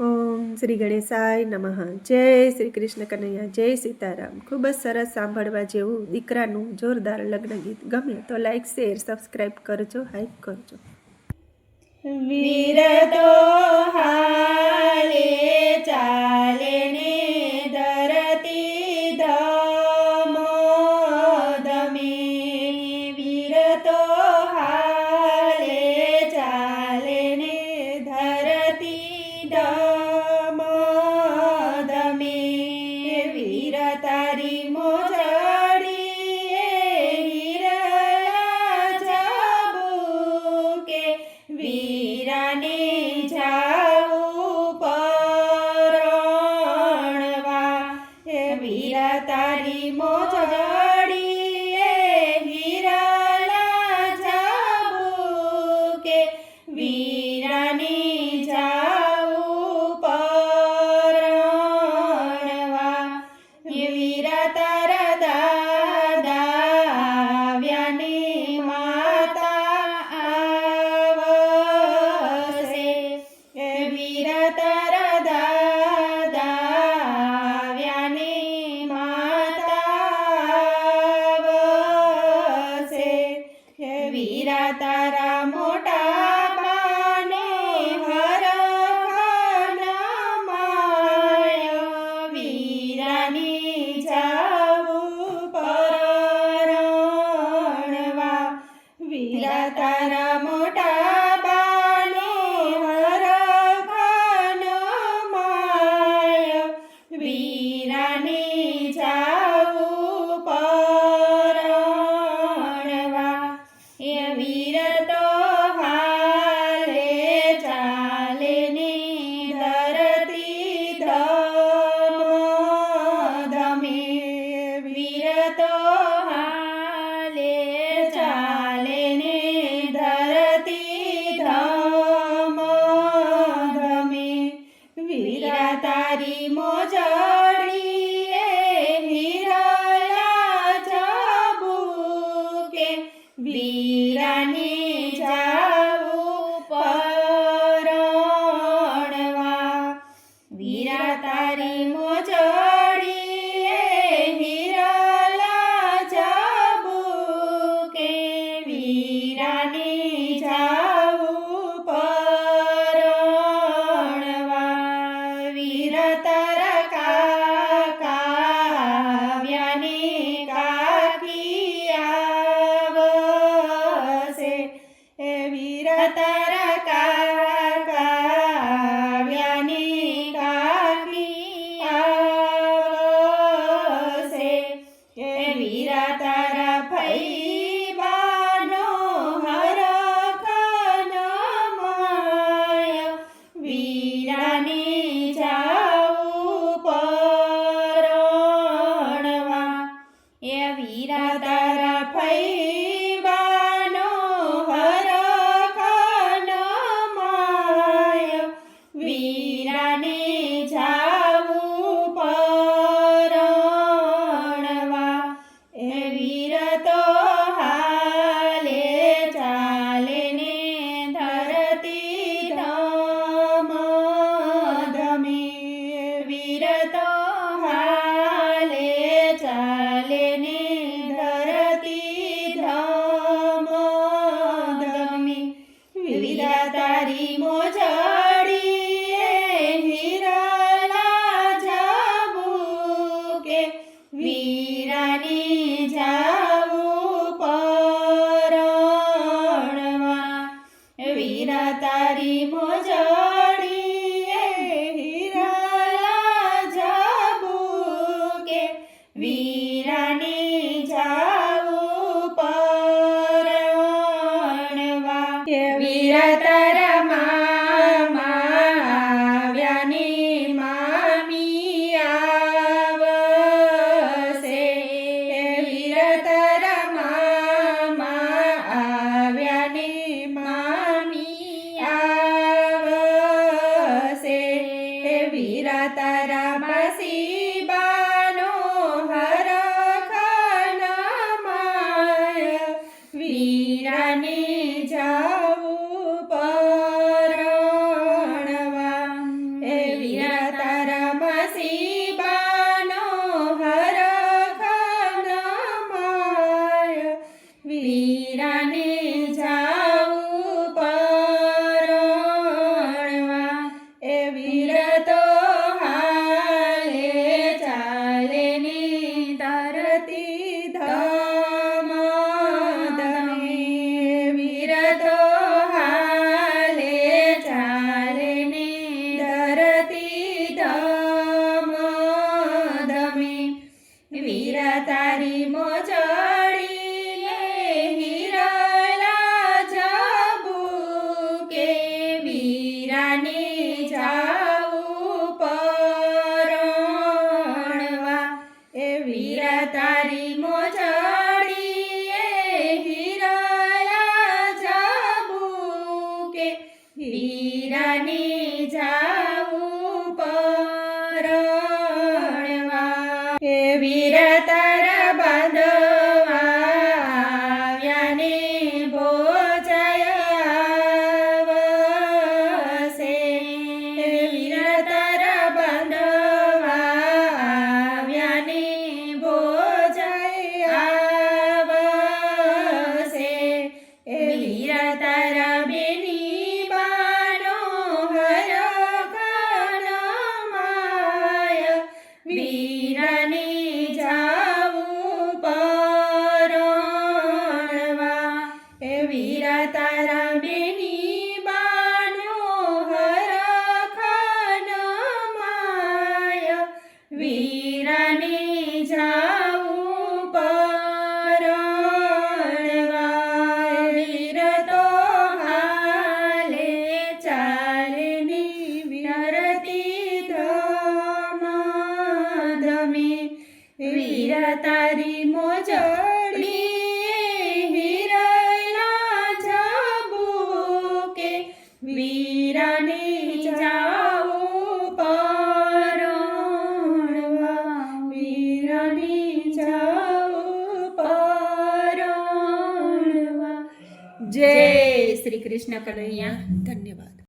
ઓમ શ્રી ગણેશાય નમઃ. જય શ્રી કૃષ્ણ કનૈયા, જય સીતારામ. ખૂબ જ સરસ સાંભળવા જેવું દીકરાનું જોરદાર લગ્ન ગીત. ગમે તો લાઈક શેર સબસ્ક્રાઈબ કરજો હાઈપ કરજો. વીર તો હાલે, ચાલે ને તારી મોજ tarata તારી મોજડીને હિરલા જબુ કે વીરાને જાવું પરણવા. એ વીરા વીર તારી મોજડી હિરલા જાબુ કે વીરાને જાઓ પરણવા. વીરાને જાઓ પરણવા. જય શ્રી કૃષ્ણ કનૈયા. ધન્યવાદ.